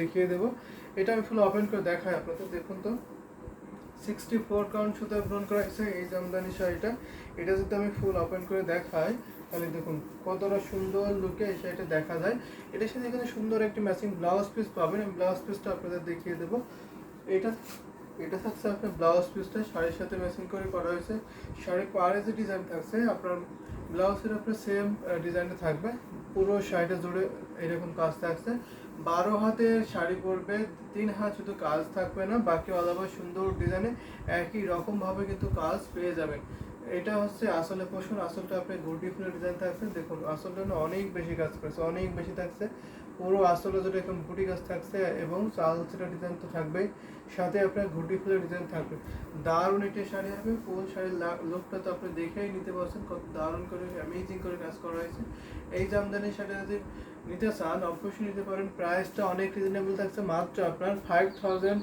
দেখিয়ে দেবো। এটা আমি ফুল ওপেন করে দেখাই আপনাদের, দেখুন তো। সিক্সটি ফোর কাউন্ট সুতা ব্রন করা হয়েছে, এই জামদানি শাড়িটা। এটা যদি আমি ফুল ওপেন করে দেখাই, তাহলে দেখুন কতটা সুন্দর লুকে এই শাড়িটা দেখা যায়। এটার সাথে এখানে সুন্দর একটি ম্যাচিং ব্লাউজ পিস পাবেন। আমি ব্লাউজ পিসটা আপনাদের দেখিয়ে দেবো। এটা এটা থাকছে আপনার ব্লাউজ পিসটা শাড়ির সাথে ম্যাচিং করে করা হয়েছে। শাড়ির পাড়ে যে ডিজাইন থাকছে, আপনার ব্লাউজের আপনার সেম ডিজাইনটা থাকবে। পুরো শাড়িটা জুড়ে এরকম কাজ থাকছে। বারো হাতের শাড়ি পরবে, তিন হাত শুধু কাজ থাকবে না, বাকি আলাদা সুন্দর ডিজাইনে একই রকম ভাবে কিন্তু কাজ পেয়ে যাবেন। এটা হচ্ছে আসলে পোষণ আসলটা আপনি গুটি ফুলের ডিজাইন থাকছে। দেখুন, আসলটা না অনেক বেশি কাজ করেছে, অনেক বেশি থাকছে। পুরো আসলে যেটা এখন বুটি কাজ থাকছে এবং চাল সেটা ডিজাইন তো থাকবেই, সাথে আপনার ঘুটি ফুলের ডিজাইন থাকবে। দারুণ একটি শাড়ি হবে, ফুল শাড়ির লোকটা তো আপনি দেখেই নিতে পারছেন, কত দারুণ করে অ্যামেজিং করে কাজ করা হয়েছে। এই জামদানি শাড়ি যদি নিতে চান, অবশ্যই নিতে পারেন। প্রাইসটা অনেক রিজনেবল থাকছে, মাত্র আপনার five thousand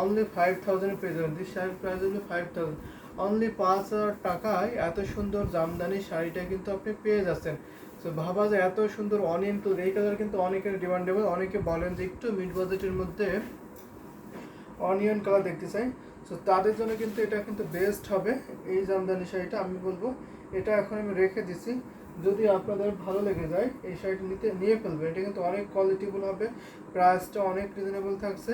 only five thousand পেয়ে যাবেন দিস শাড়ির প্রাইস হলো ফাইভ থাউজেন্ড অনলি পাঁচ হাজার টাকায় এত সুন্দর জামদানি শাড়িটা কিন্তু আপনি পেয়ে যাচ্ছেন। তো ভাবা যায় এত সুন্দর অনিয়ন তো, এই কালার কিন্তু অনেকের ডিমান্ডেবল অনেকে বলেন যে একটু মিড বাজেটের মধ্যে অনিয়ন কালার দেখতে চাই। তো তাদের জন্য কিন্তু এটা কিন্তু বেস্ট হবে, এই জামদানি শাড়িটা আমি বলব। এটা এখন আমি রেখে দিছি। যদি আপনাদের ভালো লেগে যায়, এই শাড়িটা নিতে, নিয়ে ফেলবে। এটা কিন্তু অনেক কোয়ালিটিফুল হবে প্রাইসটা অনেক রিজনেবল থাকছে।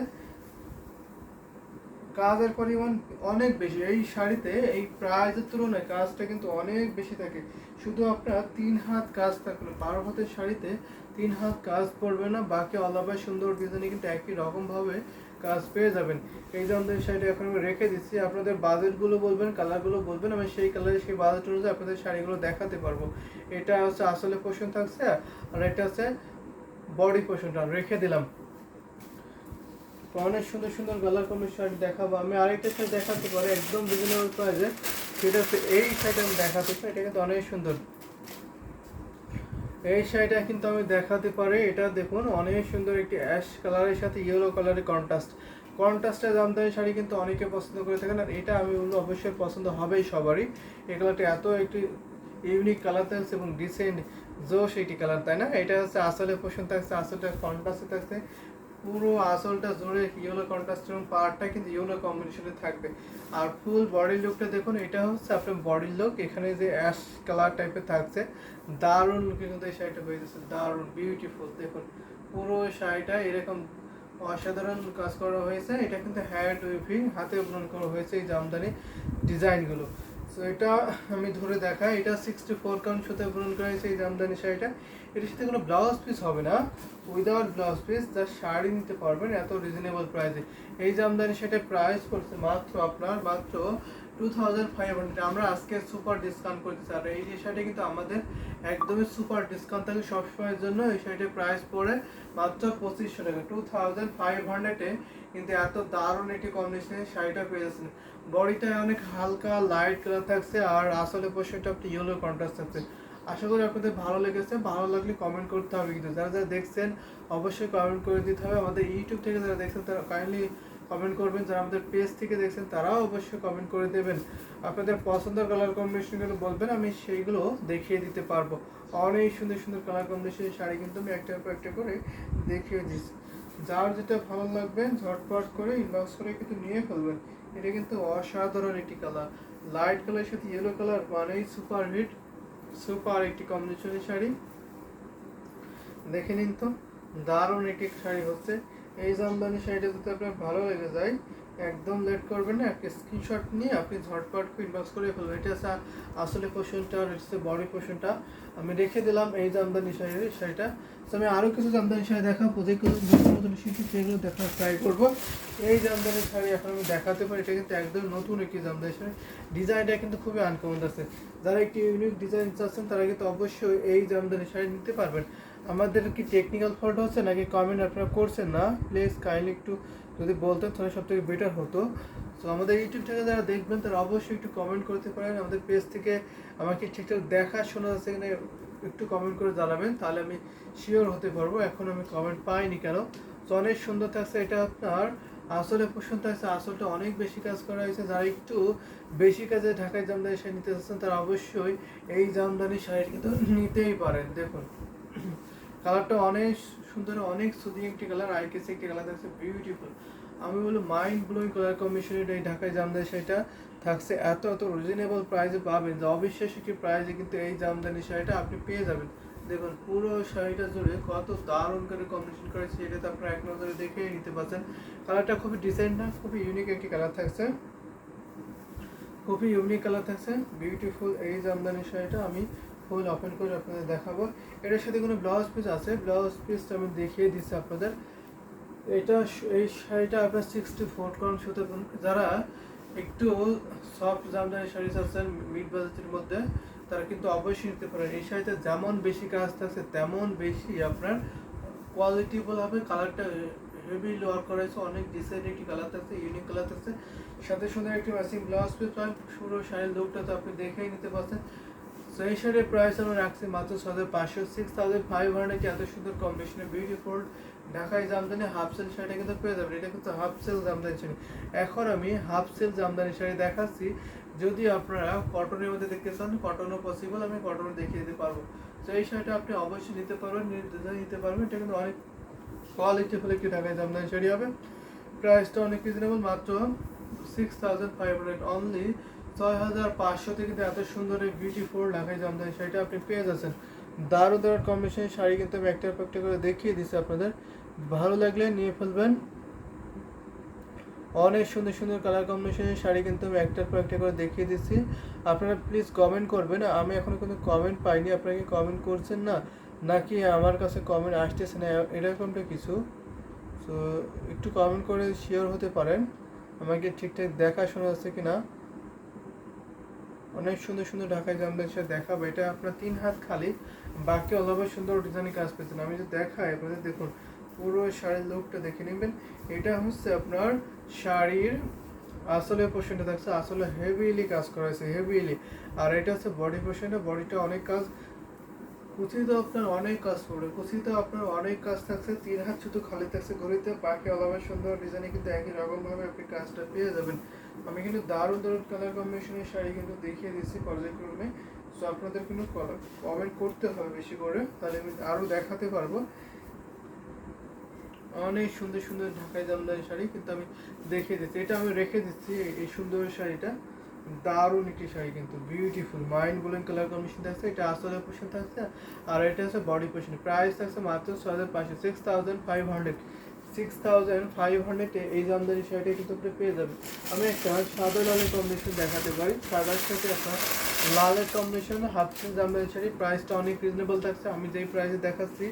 কাজের পরিমাণ অনেক বেশি। এই শাড়িতে, এই প্রাইজের তুলনায় কাজটা কিন্তু অনেক বেশি থাকে। শুধু আপনার তিন হাত কাজ থাকলে। বারো হাতের শাড়িতে তিন হাত কাজ পড়বে না, বাকি আলাদা সুন্দর ডিজাইনে কিন্তু একই রকমভাবে কাজ পেয়ে যাবেন। এই যে আমাদের শাড়িটা এখন আমি রেখে দিচ্ছি, আপনাদের বাজেটগুলো বলবেন কালারগুলো বলবেন, আমি সেই কালারে সেই বাজেট অনুযায়ী আপনাদের শাড়িগুলো দেখাতে পারব। এটা হচ্ছে আসলে পোষণ থাকছে, আর এটা হচ্ছে বডি পোষণটা রেখে দিলাম। অনেক সুন্দর সুন্দর কালার কমের শাড়ি দেখাবো। আমি আরেকটা শাড়ি দেখাতে পারি, একদম রিজনেবল প্রাইসে সেটা হচ্ছে এই শাড়িটা আমি দেখাতে পারি এটা কিন্তু অনেক সুন্দর। এই শাড়িটা কিন্তু আমি দেখাতে পারি। এটা দেখুন, অনেক সুন্দর একটি অ্যাশ কালারের সাথে ইয়েলো কালারের কন্ট্রাস্ট কন্ট্রাস্টের জামদানি শাড়ি কিন্তু অনেকে পছন্দ করে থাকেন আর এটা আমি বলব অবশ্যই পছন্দ হবেই সবারই। এই কালারটা এত একটি ইউনিক কালার থাকছে এবং ডিসেন্ট জোশ একটি কালার তাই না? এটা হচ্ছে আসলে পোষণ থাকছে, আসলে কন্ট্রাস্টে থাকছে। পুরো আসলটা জুড়ে ইয়েলো কন্ট্রাস্ট এবং পার্টটা কিন্তু ইয়েলো কম্বিনেশনে থাকবে। আর ফুল বডি লুকটা দেখুন, এটা হচ্ছে আপনার বডি লুক এখানে যে অ্যাশ কালার টাইপের থাকছে, দারুণ কিন্তু এই শাড়িটা হয়ে যাচ্ছে দারুণ বিউটিফুল দেখুন। পুরো শাড়িটা এরকম অসাধারণ কাজ করা হয়েছে, এটা কিন্তু হ্যান্ড উইভিং হাতে বুনন করা হয়েছে এই জামদানি ডিজাইনগুলো সো এটা আমি ধরে দেখাই। এটা সিক্সটি ফোর কাউন্ট সাথে পূরণ করা হয়েছে এই জামদানি শাড়িটা। এটার সাথে কোনো ব্লাউজ পিস হবে না। উইদাউট ব্লাউজ পিস যা শাড়ি নিতে পারবেন এত রিজনেবল প্রাইসে এই জামদানি শাড়িটার প্রাইস পড়ছে মাত্র আপনার, মাত্র টু থাউজেন্ড ফাইভ হান্ড্রেড আমরা আজকে সুপার ডিসকাউন্ট করতেছি আর এই শাড়িটা কিন্তু আমাদের একদমই সুপার ডিসকাউন্ট থাকে সবসময়ের জন্য। এই শাড়িটার প্রাইস পড়ে মাত্র পঁচিশশো টাকা। টু থাউজেন্ড ফাইভ হান্ড্রেডে কিন্তু এত দারুণ একটি কম্বিনেশনের শাড়িটা পেয়ে যাচ্ছেন। বডিটা অনেক হালকা লাইট কালার থাকছে আর আসলে পোশাকটা একটু ইয়েলো কন্ট্রাস্ট থাকছে। আশা করি আপনাদের ভালো লেগেছে। ভালো লাগলে কমেন্ট করতে হবে কিন্তু। যারা যারা দেখছেন, অবশ্যই কমেন্ট করে দিতে হবে। আমাদের ইউটিউব থেকে যারা দেখছেন, তারা কাইন্ডলি কমেন্ট করবেন, যারা আমাদের পেজ থেকে দেখছেন, তারাও অবশ্যই কমেন্ট করে দেবেন। আপনাদের পছন্দের কালার কম্বিনেশনগুলো বলবেন, আমি সেইগুলো দেখিয়ে দিতে পারব। অনেক সুন্দর সুন্দর কালার কম্বিনেশনের শাড়ি কিন্তু আমি একটার পর একটা করে দেখিয়ে দিচ্ছি। যার যেটা ভালো লাগবে, ঝটপট করে ইনবক্স করে কিন্তু নিয়ে ফেলবেন। এটা কিন্তু অসাধারণ একটি কালার লাইট কালারের সাথে ইয়েলো কালার মানেই সুপার হিট সুপার একটি কম্বিনেশনের শাড়ি। দেখে নিন তো, দারুণ একটি শাড়ি হচ্ছে। এই জামদানি শাড়িটা যদি আপনার ভালো লেগে যায়, একদম লেট করবেন না। একটা স্ক্রিনশট নিয়ে আপনি ঝটপট ইনবক্স করে ফেলবেন এটা হচ্ছে আসলে পোর্শনটা আর হচ্ছে বডি পোর্শনটা আমি রেখে দিলাম এই জামদানি শাড়ির শাড়িটা। তো আমি আরও কিছু জামদানি শাড়ি দেখাবো। যেগুলো, নতুন নতুন শিখি সেগুলো দেখার ট্রাই করব। এই জামদানি শাড়ি এখন আমি দেখাতে পারি। এটা কিন্তু একদম নতুন একটি জামদানি শাড়ি। ডিজাইনটা কিন্তু খুবই আনকমন আছে। যারা একটি ইউনিক ডিজাইন চাচ্ছেন, তারা কিন্তু অবশ্যই এই জামদানি শাড়ি নিতে পারবেন। আমাদের কি টেকনিক্যাল ফল্ট হচ্ছে নাকি কমেন্ট আপনারা করছেন না? প্লিজ কাইন্ডলি একটু যদি বলতেন তাহলে সব থেকে বেটার হতো। তো আমাদের ইউটিউব থেকে যারা দেখবেন তারা অবশ্যই একটু কমেন্ট করতে পারেন। আমাদের পেজ থেকে আমাকে ঠিকঠাক দেখা শোনা যাচ্ছে কিনা একটু কমেন্ট করে জানাবেন। তাহলে আমি শিওর হতে পারব। এখন আমি কমেন্ট পাইনি কেন? তো অনেক সুন্দর থাকছে এটা আপনার। আসলে পছন্দ থাকছে আসলটা অনেক বেশি কাজ করা হয়েছে। যারা একটু বেশি কাজে ঢাকায় জামদানি শাড়ি নিতে চাচ্ছেন, তারা অবশ্যই এই জামদানি শাড়ি কিন্তু নিতেই পারেন। দেখুন। কালারটা অনেক সুন্দর, অনেক সুদিং একটি কালার আই কেসি একটি কালার থাকছে বিউটিফুল আমি বলি মাইন্ড ব্লোয়িং কালার কম্বিনেশনের এই ঢাকায় জামদানি শাড়িটা থাকছে এত এত রিজনেবল প্রাইসে পাবেন। যে অবিশ্বাস একটি প্রাইসে কিন্তু এই জামদানি শাড়িটা আপনি পেয়ে যাবেন। দেখুন, পুরো শাড়িটা জুড়ে কত দারুণ করে কম্বিনেশন করেছে, এটা তো আপনারা এক নজরে দেখেই নিতে পারছেন। কালারটা খুবই ডিসেন্ট না, খুবই ইউনিক একটি কালার থাকছে। খুবই ইউনিক কালার থাকছে বিউটিফুল এই জামদানি শাড়িটা আমি ফুল ওপেন করে আপনাদের দেখাবো। এটার সাথে কোনো ব্লাউজ পিস আছে? ব্লাউজ পিসটা আমি দেখিয়ে দিচ্ছি আপনাদের। এটা এই শাড়িটা আপনার সিক্সটি ফোর কারণ সুতো যারা একটু সফট জামদানি শাড়ি চাচ্ছেন মিড বাজেটের মধ্যে, তারা কিন্তু অবশ্যই নিতে পারেন। এই শাড়িতে যেমন বেশি কাজ থাকছে, তেমন বেশি আপনার কোয়ালিটিফুল হবে। কালারটা হেভি লোয়ার করা হয়েছে, অনেক ডিসাইড একটি কালার থাকছে ইউনিক কালার থাকছে। সাথে সুন্দর একটি ম্যাচিং ব্লাউজ পিস পান পুরো শাড়ির লুকটা তো আপনি দেখেই নিতে পারছেন। এই শাড়ির প্রাইস আমি রাখছি মাত্র ছ হাজার পাঁচশো সিক্স থাউজেন্ড ফাইভ হান্ড্রেড এত সুন্দর কম্বিনেশনে বিউটিফুল ঢাকায় জামদানি হাফ সেল শাড়িটা কিন্তু পেয়ে যাবেন। এটা কিন্তু হাফ সেল জামদানি শাড়ি। এখন আমি হাফ সেল জামদানি শাড়ি দেখাচ্ছি। যদি আপনারা কটনের মধ্যে দেখতে চান কটনও পসিবল আমি কটনও দেখিয়ে দিতে পারব। তো এই শাড়িটা আপনি অবশ্যই নিতে পারবেন, নির্দ্বিধায় নিতে পারবেন। এটা কিন্তু অনেক কোয়ালিটিফুল একটি ঢাকায় জামদানি শাড়ি হবে। প্রাইসটা অনেক রিজনেবল মাত্র six thousand five hundred only ছয় হাজার পাঁচশোতে কিন্তু এত সুন্দর এই বিউটিফুল ঢাকায় জামদানি শাড়িটা আপনি পেয়ে যাচ্ছেন। দারুণ দারুণ কম্বিনেশনের শাড়ি কিন্তু আমি একটার পর একটা করে দেখিয়ে দিচ্ছি আপনাদের। ভালো লাগলে নিয়ে ফেলবেন। অনেক সুন্দর সুন্দর কালার কম্বিনেশনের শাড়ি কিন্তু আমি একটার পর একটা করে দেখিয়ে দিচ্ছি। আপনারা প্লিজ কমেন্ট করবেন। আমি এখনও কিন্তু কমেন্ট পাইনি। আপনারা কি কমেন্ট করছেন না? নাকি আমার কাছে কমেন্ট আসতেছে না? এরকমটা কিছু। তো একটু কমেন্ট করে শিওর হতে পারেন। আমাকে ঠিকঠাক দেখা শোনা যাচ্ছে কি না অনেক সুন্দর সুন্দর ঢাকায় জামদানি শাড়ি দেখাবো, এটা আপনার তিন হাত খালি, বাকি অলভাবে সুন্দর ডিজাইনের কাজ পেয়েছেন আমি যে দেখাই আপনাদের দেখুন, পুরো শাড়ির লুকটা দেখে নেবেন, এটা হচ্ছে আপনার শাড়ির আসলে পোর্শনটা থাকছে আসলে হেভিলি কাজ করা হয়েছে হেভিলি আর এটা হচ্ছে বডি পোর্শনটা বডিটা অনেক কাজ, কুচিতে আপনার অনেক কাজ পড়বে কুচিতে আপনার অনেক কাজ থাকছে, তিন হাত শুধু খালি থাকছে, ঘড়িতে বাকি অলভাবে সুন্দর ডিজাইনে কিন্তু একই রকম ভাবে আপনি কাজটা পেয়ে যাবেন। আমি কিন্তু দারুণ দারুণ কালার কম্বিনেশনের শাড়ি কিন্তু দেখিয়ে দিচ্ছি পর্যায়ক্রমে সো আপনাদের কিন্তু কমেন্ট করতে হবে বেশি করে, তাহলে আমি আরও দেখাতে পারব। অনেক সুন্দর সুন্দর ঢাকাই জামদানি শাড়ি কিন্তু আমি দেখিয়ে দিচ্ছি। এটা আমি রেখে দিচ্ছি এই- সুন্দর শাড়িটা। দারুণ একটি শাড়ি কিন্তু beautiful mind blowing colour combination থাকছে এটা আসলে পোর্শন থাকছে আর এটা হচ্ছে বডি পোর্শন প্রাইস থাকছে মাত্র ছ হাজার পাঁচশো six thousand five hundred six thousand five হান্ড্রেডে এই জামদানি শাড়িটা কিন্তু আপনি পেয়ে যাবেন। আমি একটা সাদা লালের কম্বিনেশন দেখাতে পারি। সাদার সাথে আপনার লালের কম্বিনেশন হাফ জামদানি শাড়ি। প্রাইসটা অনেক রিজনেবল থাকছে। আমি যেই প্রাইসে দেখাচ্ছি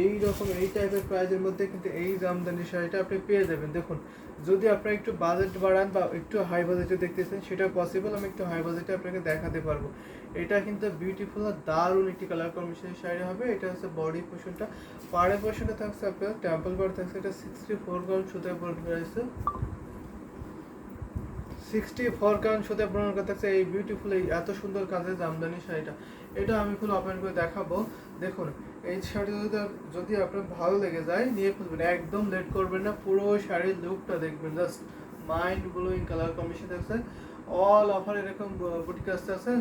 এই রকম এই টাইপের প্রাইজের মধ্যে কিন্তু এই জামদানি শাড়িটা আপনি পেয়ে যাবেন। দেখুন, যদি আপনার একটু বাজেট বাড়ান বা একটু হাই বাজেটে দেখতেছেন, সেটা পসিবল আমি একটু হাই বাজেটে আপনাকে দেখাতে পারব। এটা কিন্তু বিউটিফুল আর দারুণ একটি কালার কম্বিনেশনের শাড়ি হবে। এটা হচ্ছে বডি পোর্শনটা পাড়ে পোর্শনটা থাকছে আপনার টেম্পল বার থাকছে, এটা সিক্সটি ফোর গ্রাম সুতায় পড়ে রয়েছে সিক্সটি ফোর কান সুতে আপনার করতেছে এই বিউটিফুল এই এত সুন্দর কাজের জামদানি শাড়িটা। এটা আমি খুব ওপেন করে দেখাবো। দেখুন, এই শাড়িটা যদি যদি আপনার ভালো লেগে যায়, নিয়ে খুলবেন একদম লেট করবেন না, পুরো শাড়ির লুকটা দেখবেন। Just mind blowing colour combination থাকছে অল অফার এরকম বুটিক আসতে আছে।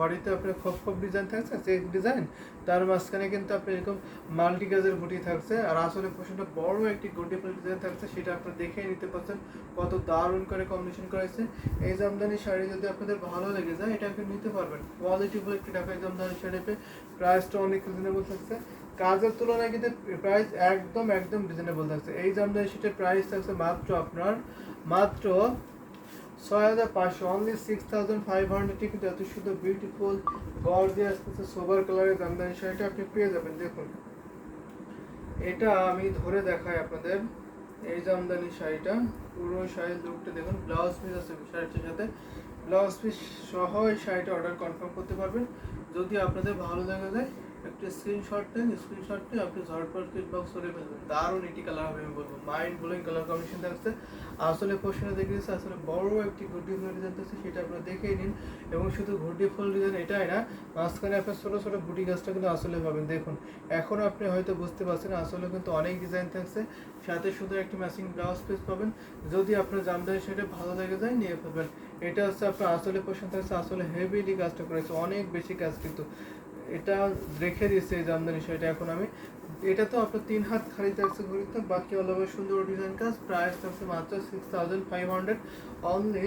বাড়িতে আপনার খোপ খোপ ডিজাইন থাকছে চেক ডিজাইন তার মাঝখানে কিন্তু আপনি এরকম মাল্টি কাজের গুটি থাকছে। আর আসলে পোশনটা বড় একটি গুটি ডিজাইন থাকছে, সেটা আপনারা দেখেই নিতে পারছেন কত দারুণ করে কম্বিনেশন করেছে এই জামদানি শাড়ি যদি আপনাদের ভালো লেগে যায়, এটা আপনি নিতে পারবেন। কোয়ালিটিফুল একটি ঢাকায় জামদানি শাড়ি পেয়ে প্রাইসটা অনেক রিজনেবল থাকছে। কাজের তুলনায় কিন্তু প্রাইস একদম একদম রিজনেবল থাকছে। এই জামদানি শাড়ির প্রাইস থাকছে মাত্র আপনার, মাত্র ছয় হাজার পাঁচশো অনলি সিক্স থাউজেন্ড ফাইভ হান্ড্রেডে কিন্তু এত সুন্দর বিউটিফুল গর্জিয়াস সোবার কালারের জামদানি শাড়িটা আপনি পেয়ে যাবেন, দেখুন। এটা আমি ধরে দেখাই আপনাদের, এই জামদানি শাড়িটা, পুরো শাড়ির লুকটা দেখুন ব্লাউজ পিস আছে শাড়িটার সাথে। ব্লাউজ পিস সহ এই শাড়িটা অর্ডার কনফার্ম করতে পারবেন। যদি আপনাদের ভালো লেগে যায় একটা স্ক্রিনশট নেন স্ক্রিনশট আপনি ঝটপট কিট বক্স করে ফেলবেন। দারুণ একটি কালার হবে আমি বলব। মাইন্ড ব্লোয়িং কালার কম্বিনেশন থাকছে। আসলে পোর্শনে দেখেছি আসলে বড় একটি ঘুরটি ফুল ডিজাইন থাকছে সেটা আপনারা দেখেই নিন। এবং শুধু ঘুরটি ফুল ডিজাইন এটাই না, মাঝখানে আপনার ছোটো ছোটো বুটি গাছটা কিন্তু আসলে পাবেন। দেখুন, এখন আপনি হয়তো বুঝতে পারছেন, আসলে কিন্তু অনেক ডিজাইন থাকছে। সাথে শুধু একটি ম্যাচিং ব্লাউজ পিস পাবেন। যদি আপনার জামদানি সেটা ভালো লেগে যায়, নিয়ে ফেলবেন। এটা হচ্ছে আপনার আসলে পোর্শন থাকছে, আসলে হেভিলি কাজটা করেছে অনেক বেশি কাজ কিন্তু। এটা রেখে দিচ্ছে এই জামদানি শাড়িটা এখন আমি। এটা তো আপনার তিন হাত খালি থাকছে ঘড়িতে বাকি অল ওভার সুন্দর ডিজাইন কাজ। প্রাইস থাকছে মাত্র six thousand five hundred only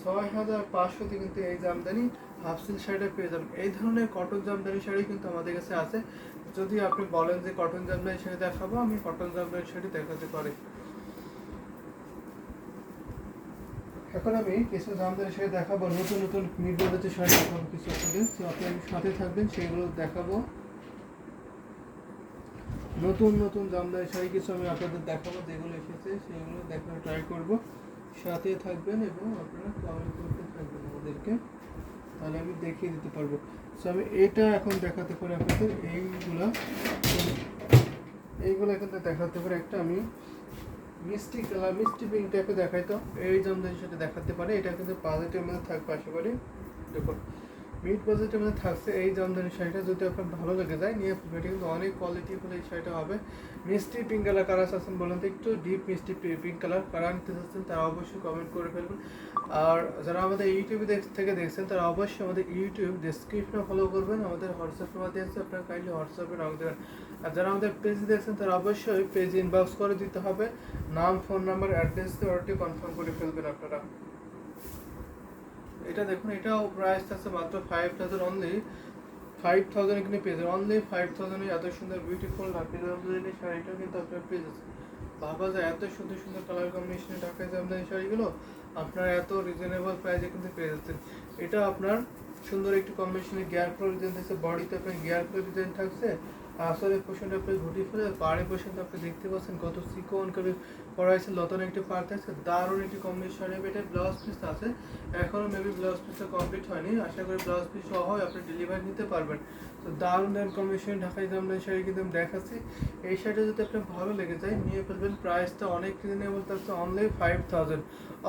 ছয় হাজার পাঁচশোতে কিন্তু এই জামদানি হাফ সিল্ক শাড়িটা পেয়ে যাবেন। এই ধরনের কটন জামদানি শাড়ি কিন্তু আমাদের কাছে আছে। যদি আপনি বলেন যে কটন জামদানি শাড়ি দেখাবো, আমি কটন জামদানি শাড়ি দেখাতে পারি। এখন আমি কিছু জামদানি শাড়ি দেখাবো, নতুন নতুন বাজেটের শাড়ি, দেখাবো কিছু আপনাদের। তো আপনি সাথে থাকবেন, সেগুলো দেখাবো। নতুন নতুন জামদানি শাড়ি কিছু আমি আপনাদের দেখাবো, যেগুলো এসেছে, সেগুলো দেখার ট্রাই করব। সাথে থাকবেন এবং আপনারা কমেন্ট করতে থাকবেন আমাদেরকে। তাহলে আমি দেখিয়ে দিতে পারব। সো আমি এটা এখন দেখাতে পারি আপনাদের, এইগুলা। এইগুলো কিন্তু দেখাতে পারি একটা আমি। মিষ্টি কালার, মিষ্টি পিঙ্ক টাইপের দেখাই তো। এই জন্য সাথে দেখাতে পারে। এটা কিন্তু বাজেটের মধ্যে থাকবে, আশা করি। দেখুন। মিড বাজেটের মধ্যে থাকছে এই জামদানি শাড়িটা। যদি আপনার ভালো লেগে যায়, নিয়ে ফেলবেন এটা কিন্তু অনেক কোয়ালিটি ফুল এই শাড়িটা হবে। মিষ্টি পিঙ্ক কালার কারা আছেন বলেন তো? একটু ডিপ মিষ্টি পিঙ্ক কালার কারা নিতে চাচ্ছেন, তারা অবশ্যই কমেন্ট করে ফেলবেন। আর যারা আমাদের ইউটিউবে থেকে দেখছেন, তারা অবশ্যই আমাদের ইউটিউব ডেসক্রিপশনে ফলো করবেন। আমাদের হোয়াটসঅ্যাপ নাম্বার আছে, আপনারা কাইন্ডলি হোয়াটসঅ্যাপে নক দেবেন। আর যারা আমাদের পেজ দেখছেন, তারা অবশ্যই পেজ ইনবক্স করে দিতে হবে। নাম ফোন নাম্বার অ্যাড্রেস দিয়ে অর্ডারটি কনফার্ম করে ফেলবেন আপনারা। এটা দেখুন, এটাও প্রাইস আছে মাত্র five thousand only five thousand এখানে পেয়ে যাবেন। অনলি ফাইভ থাউজেন্ডে এত সুন্দর বিউটিফুল হ্যাপি জামদানি শাড়িটা কিন্তু আপনার পেয়ে যাচ্ছে ভাবা যায় এত সুন্দর সুন্দর কালার কম্বিনেশনে ঢাকায় জামদানি শাড়িগুলো, আপনারা এত রিজনেবল প্রাইসে কিন্তু পেয়ে যাচ্ছেন। এটা আপনার সুন্দর একটি কম্বিনেশনে গিয়ার ফ্লো ডিজাইন থাকছে বডিতে আপনার গিয়ার ফ্লো ডিজাইন থাকছে। আসলে পোর্শনটা আপনি ঘুটি ফেলে, পাড়ে পোর্শনটা আপনি দেখতে পাচ্ছেন কত চিকন করে করা হয়েছে লতন একটি পার থাকছে দারুণ একটি কম্বিনেশন এটা ব্লাউজ পিস আছে। এখনও মেবি ব্লাউজ পিসটা কমপ্লিট হয়নি। আশা করি ব্লাউজ পিস সহ আপনি ডেলিভারি নিতে পারবেন। তো দারুণ দারুণ কম্বিনেশন ঢাকাই জামদানি শাড়ি কিন্তু দেখাচ্ছি। এই শাড়িটা যদি আপনার ভালো লেগে যায়, নিয়ে ফেলবেন প্রাইসটা অনেক রিজনেবল থাকছে অনলি ফাইভ থাউজেন্ড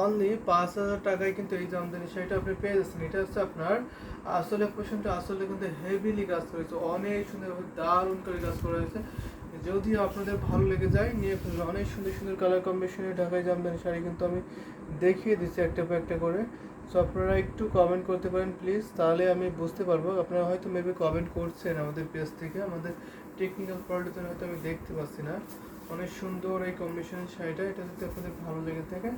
অনলি পাঁচ হাজার টাকায় কিন্তু এই জামদানি শাড়িটা আপনি পেয়ে যাচ্ছেন। এটা হচ্ছে আপনার আসলে পোর্শনটা আসলে কিন্তু হেভিলি কাজ করেছে। অনেক সুন্দর দারুণ করে কাজ করা হয়েছে। যদি আপনাদের ভালো লেগে যায়, নিয়ে ফেলবেন অনেক সুন্দর সুন্দর কালার কম্বিনেশনের ঢাকায় জামদানি শাড়ি কিন্তু আমি দেখিয়ে দিচ্ছি একটা পর একটা করে। সো আপনারা একটু কমেন্ট করতে পারেন প্লিজ তাহলে আমি বুঝতে পারব। আপনারা হয়তো মেবি কমেন্ট করছেন আমাদের পেজ থেকে, আমাদের টেকনিক্যাল কোয়ালিটিতে হয়তো আমি দেখতে পাচ্ছি না। অনেক সুন্দর এই কম্বিনেশনের শাড়িটা, এটা যদি আপনাদের ভালো লেগে থাকে,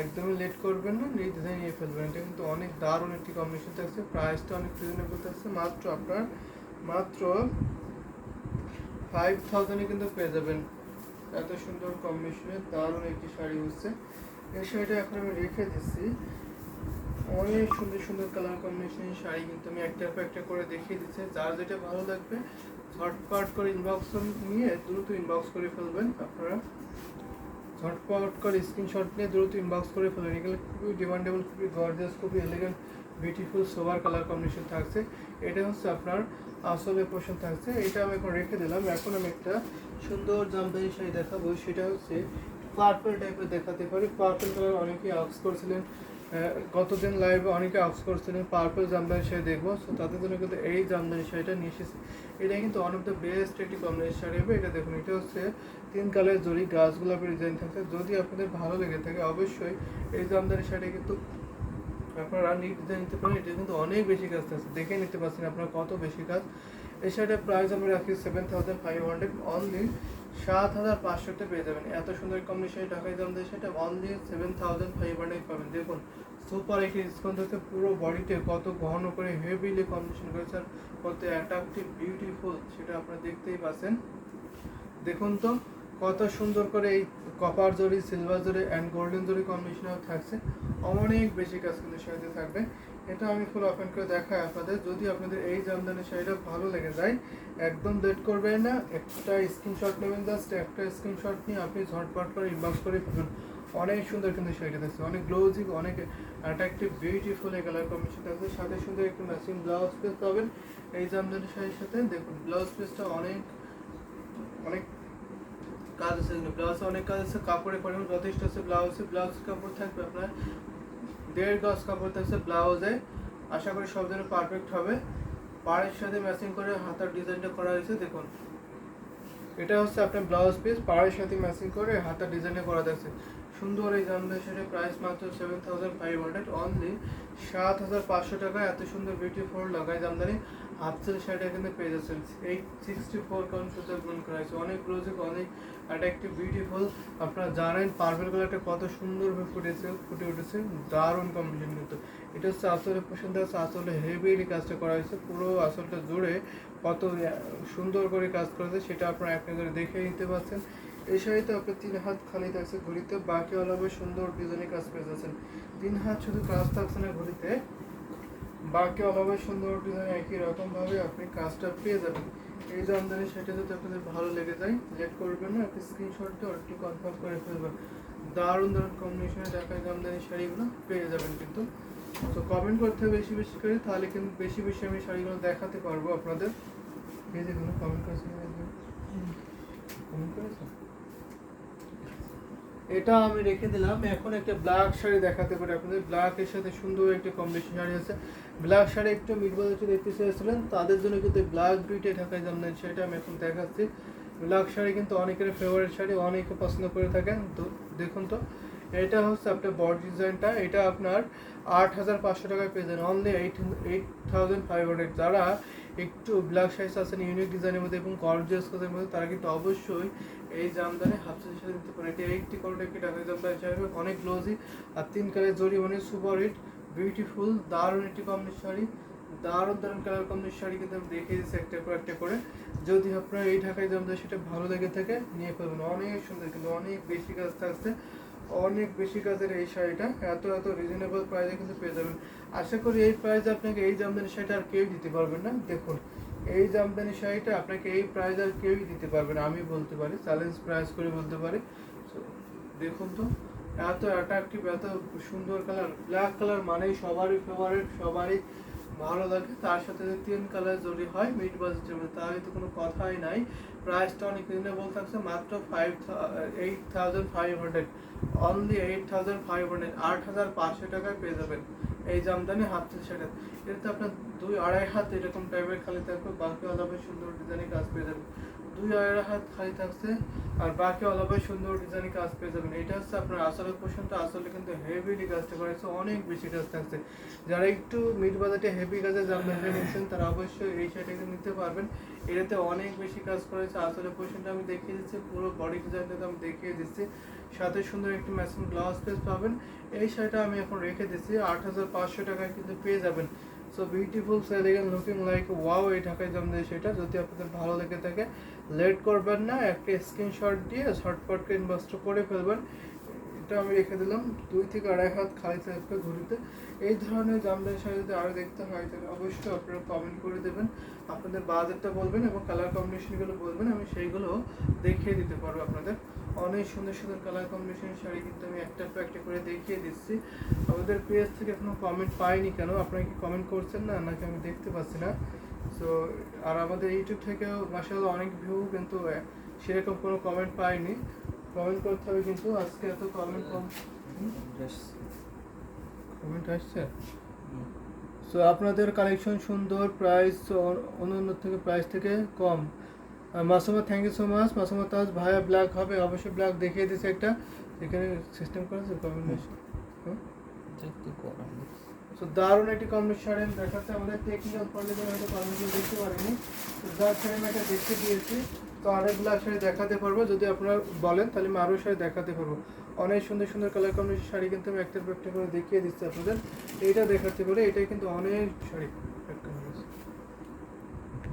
একদমই লেট করবেন না নির্দ্বিধায় নিয়ে ফেলবেন। এটা কিন্তু অনেক দারুণ একটি কম্বিনেশন থাকছে প্রাইসটা অনেক রিজনেবল থাকছে। মাত্র আপনার, মাত্র ফাইভ থাউজেন্ডে কিন্তু পেয়ে যাবেন। এত সুন্দর কম্বিনেশনের দারুণ একটি শাড়ি হচ্ছে। এই শাড়িটা এখন আমি রেখে দিচ্ছি। অনেক সুন্দর সুন্দর কালার কম্বিনেশনের শাড়ি কিন্তু আমি একটা পর একটা করে দেখিয়ে দিচ্ছি। যার যেটা ভালো লাগবে, ঝটপট করে ইনবক্স নিয়ে দ্রুত ইনবক্স করে ফেলবেন আপনারা। ঝটপট করে স্ক্রিনশট নিয়ে দ্রুত ইনবক্স করে ফেলবেন। এগুলো খুবই ডিমান্ডেবল খুবই গর্জিয়াস খুবই elegant beautiful sober colour combination থাকছে। এটা হচ্ছে আপনার আসলে পোর্শন থাকছে। এটা আমি এখন রেখে দিলাম। এখন আমি একটা সুন্দর জামদানি শাড়ি দেখাবো। সেটা হচ্ছে পার্পল টাইপের দেখাতে পারি। পার্পল কালার অনেকেই আক্স করেছিলেন গতদিন লাইভে অনেকে আক্স করছিলেন পার্পল জামদানি শাড়ি দেখব। সো তাদের জন্য কিন্তু এই জামদানি শাড়িটা নিয়ে এসেছি। এটা কিন্তু অন অফ দ্য বেস্ট একটি কম্বিনেশন শাড়ি হবে। এটা দেখুন, এটা হচ্ছে তিন কালার জরি গাছ ডিজাইন থাকছে। যদি আপনাদের ভালো লেগে থাকে, অবশ্যই এই জামদানি শাড়ি কিন্তু আপনারা নির্দ্বিধায় নিতে পারেন এটা কিন্তু অনেক বেশি কাজ থাকছে দেখে নিতে পারছেন আপনার কত বেশি কাজ। এই শাড়িটার প্রাইস আমি রাখি seven thousand five hundred only সাত হাজার পাঁচশোতে পেয়ে যাবেন। এত সুন্দর কম্বিনেশন ঢাকায় দাম দিয়ে, সেটা only seven thousand five hundred পাবেন দেখুন সুপার একটি ডিসকাউন্ট হচ্ছে পুরো বডিতে কত ঘন করে হেভিলি কম্বিনেশন করেছে আর কত অ্যাট্রাকটিভ বিউটিফুল সেটা আপনারা দেখতেই পাচ্ছেন। দেখুন তো কত সুন্দর করে এই কপার জরি সিলভার জরি অ্যান্ড গোল্ডেন জরি কম্বিনেশন থাকছে। অনেক বেশি কাজ কিন্তু শাড়িতে থাকবে। এটা আমি ফুল ওপেন করে দেখাই আপনাদের। যদি আপনাদের এই জামদানি শাড়িটা ভালো লেগে যায়, একদম লেট করবেন না। একটা স্ক্রিনশট নেবেন জাস্ট একটা স্ক্রিনশট নিয়ে আপনি ঝটপট করে ইনবক্স করে ফেলবেন অনেক সুন্দর কিন্তু শাড়িটা থাকছে অনেক গ্লোজি অনেক অ্যাট্রাকটিভ বিউটিফুল এই কালার কম্বিনেশন থাকছে সাথে সুন্দর একটু ম্যাচিং ব্লাউজ পিস পাবেন এই জামদানি শাড়ির সাথে। দেখুন ব্লাউজ পিসটা অনেক অনেক কাজ আছে ব্লাউজ অনেক কাজ আছে, কাপড়ের পরিমাণ যথেষ্ট আছে ব্লাউজে ব্লাউজ কাপড় থাকবে আপনার দেড় গজ কাপড় থাকছে ব্লাউজে আশা করি সব জন্য পারফেক্ট হবে। পাড়ের সাথে ম্যাচিং করে হাতার ডিজাইনটা করা হয়েছে, দেখুন। এটা হচ্ছে আপনার ব্লাউজ পিস পাড়ের সাথে ম্যাচিং করে হাতার ডিজাইনে করা থাকছে। সুন্দর এই জামদানি প্রাইস মাত্র seven thousand five hundred only সাত হাজার পাঁচশো টাকা, এত সুন্দর বিউটিফুল লাগাই জামদানি, হাফসেল শাড়িটা কিন্তু পেয়ে যাচ্ছেন। এইট সিক্সটি ফোর কাউন্ট সুন্দর গুণ করা হয়েছে অনেক রোজিক অনেক অ্যাট্রাক্টিভ বিউটিফুল আপনারা জানেন পার্পেল কালারটা কত সুন্দরভাবে ফুটেছে, ফুটে উঠেছে, দারুণ কম্বিনেশন কিন্তু। এটা হচ্ছে আসলে পছন্দ হচ্ছে আসলে হেভি কাজটা করা হয়েছে, পুরো আসলটা জুড়ে কত সুন্দর করে কাজ করেছে, সেটা আপনারা এক নজরে দেখে নিতে পারছেন। এই শাড়িতে আপনার তিন হাত খালি থাকছে ঘড়িতে বাকি অলবে সুন্দর ডিজাইনে কাজ পেয়ে যাচ্ছেন। তিন হাত শুধু কাজ থাকছে না ঘড়িতে বাকি অলবে সুন্দর ডিজাইন একই রকম ভাবে আপনি কাজটা পেয়ে যাবেন। এই যে আমদানি সেটা যদি আপনাদের ভালো লেগে যায় লেট করবেন না আপনি স্ক্রিনশট দিয়ে একটু কনফার্ম করে ফেলবেন। দারুণ দারুণ কম্বিনেশনে দেখায় যে আমদানি শাড়িগুলো পেয়ে যাবেন কিন্তু। তো কমেন্ট করতে হবে বেশি বেশি করে তাহলে কিন্তু বেশি বেশি আমি শাড়িগুলো দেখাতে পারব আপনাদের। এই যে কমেন্ট করেছেন? কমেন্ট করেছেন? এটা আমি রেখে দিলাম। এখন একটা ব্ল্যাক শাড়ি দেখাতে পারি আপনাদের। ব্ল্যাক এর সাথে সুন্দর একটা কম্বিনেশন শাড়ি আছে। ব্ল্যাক শাড়ি একটু মিডবাজার একটু দেখতে চেয়েছিলেন। তাদের জন্য কিন্তু ব্ল্যাক ব্রিটে ঢাকায় জামদানি সেটা আমি এখন দেখাচ্ছি। ব্ল্যাক শাড়ি কিন্তু অনেকের ফেভারিট শাড়ি, অনেকে পছন্দ করে থাকেন। তো দেখুন তো, এটা হচ্ছে আপনার বড ডিজাইনটা এটা আপনার আট হাজার পাঁচশো টাকায় পেয়ে যাবেন। Only eight eight thousand five hundred যারা একটু ব্ল্যাক সাইজ আছেন ইউনিক ডিজাইনের মধ্যে এবং গর্জিয়াস কাজের মধ্যে, তারা কিন্তু অবশ্যই এই জামদানি হাফ সাইজের সাথে দিতে পারে। এটা এইটটি কোয়ালিটি একটি টাকা জামদানি চাইবে অনেক গ্লোজি আর তিন কালার জরি মানে সুপার হিট বিউটিফুল দারুণ একটি কম্বিনেশন শাড়ি। দারুণ দারুণ কালার কম্বিনেশন শাড়ি কিন্তু আমি দেখিয়ে দিচ্ছি একটা করে একটা করে। যদি আপনার এই ঢাকায় জামদানি সেটা ভালো লেগে থাকে, নিয়ে ফেলবেন। অনেক সুন্দর, কিন্তু অনেক বেশি কাজ থাকছে। অনেক বেশি কাজের এই শাড়িটা। এত এত রিজনেবল প্রাইসে কিন্তু পেয়ে যাবেন। আশা করি এই প্রাইসে আপনাকে এই জামদানি শাড়িটা আর কেউ দিতে পারবেন না। দেখুন, এই জামদানি শাড়িটা আপনাকে এই প্রাইস আর কেউই দিতে পারবে না, আমি বলতে পারি। চ্যালেঞ্জ প্রাইস করে বলতে পারি। দেখুন তো, এত অ্যাট্রাকটিভ এত সুন্দর কালার ব্ল্যাক কালার মানেই সবারই ফেভারিট সবারই ভালো লাগে। তার সাথে তিন কালার যদি হয় মিড বাজেটের মধ্যে, তাহলে তো কোনো কথাই নাই। প্রাইসটা অনেক রিজনেবল থাকছে মাত্র five eight thousand five hundred only eight thousand five hundred আট হাজার পাঁচশো টাকায় পেয়ে যাবেন। এই জামদানি হাফ সেটা এটাতে আপনার দুই আড়াই হাত, এরকম টাইপের খালি থাকবে বাকি আলাদা সুন্দর ডিজাইনের কাজ পেয়ে যাবেন। দুই আড়াই হাত খালি থাকছে, আর বাকি আলাদা সুন্দর ডিজাইনের কাজ পেয়ে যাবেন। এটা হচ্ছে আপনার আসলে পোর্শনটা আসলে কিন্তু হেভিলি কাজটা করেছে অনেক বেশি কাজ থাকছে। যারা একটু মিড বাজেটে হেভি কাজে জামদানি নিচ্ছেন তারা অবশ্যই এই শাড়িটা নিতে পারবেন। এটাতে অনেক বেশি কাজ করেছে আসলে পোর্শনটা আমি দেখিয়ে দিচ্ছি, পুরো বডি ডিজাইনটা আমি দেখিয়ে দিচ্ছি। সাথে সুন্দর একটি ম্যাচিং ব্লাউজ পিস পাবেন। এই শাড়িটা আমি এখন রেখে দিচ্ছি, আট হাজার পাঁচশো টাকায় কিন্তু পেয়ে যাবেন। So beautiful elegant looking like wow এই ঢাকায় জামদানি সেটা যদি আপনাদের ভালো লেগে থাকে লেট করবেন না, একটা স্ক্রিনশট দিয়ে শর্টকাট ইনভেস্ট করে ফেলবেন। এটা আমি রেখে দিলাম। দুই থেকে আড়াই হাত খালি থাকবে ঘড়িতে। এই ধরনের জামদানি শাড়ি যদি আরও দেখতে হয়, তাহলে অবশ্যই আপনারা কমেন্ট করে দেবেন। আপনাদের বাজেটটা বলবেন এবং কালার কম্বিনেশনগুলো বলবেন। আমি সেইগুলো দেখিয়ে দিতে পারব আপনাদের। অনেক সুন্দর সুন্দর কালার কম্বিনেশন শাড়ি কিন্তু আমি একটা পর একটা করে দেখিয়ে দিচ্ছি। আমাদের পেজ থেকে এখনও কমেন্ট পাইনি কেন? আপনারা কি কমেন্ট করছেন না? নাকি আমি দেখতে পাচ্ছি না? সো আর আমাদের ইউটিউব থেকেও মাসাল্লাহ অনেক ভিউ কিন্তু সেরকম কোনো কমেন্ট পাইনি। কমেন্ট করতে হবে কিন্তু আজকে এত কমেন্ট কম। কমেন্ট আসছে। সো আপনাদের কালেকশন সুন্দর প্রাইস অন্য থেকে প্রাইস থেকে কম। Masuma thank you so much Masuma Taj ভাইয়া ব্ল্যাক হবে অবশ্যই ব্ল্যাক দেখিয়ে দিয়েছে একটা। এখানে সিস্টেম করেছে কম্বিনেশন সো দারুণ একটি কম্বিনেশন দেখাচ্ছে। আমাদের টেকনিক্যাল পড়লে হয়তো কম্বিনেশন দেখতে পারিনি। তো যার আমি একটা দেখতে দিয়েছি। তো আরেকগুলো শাড়ি দেখাতে পারব। যদি আপনারা বলেন, তাহলে আমি আরও শাড়ি দেখাতে পারব। অনেক সুন্দর সুন্দর কালার কম্বিনেশন শাড়ি কিন্তু আমি একটার পর একটা করে দেখিয়ে দিচ্ছি আপনাদের। এইটা দেখাতে পারে, এটাই কিন্তু অনেক শাড়ি।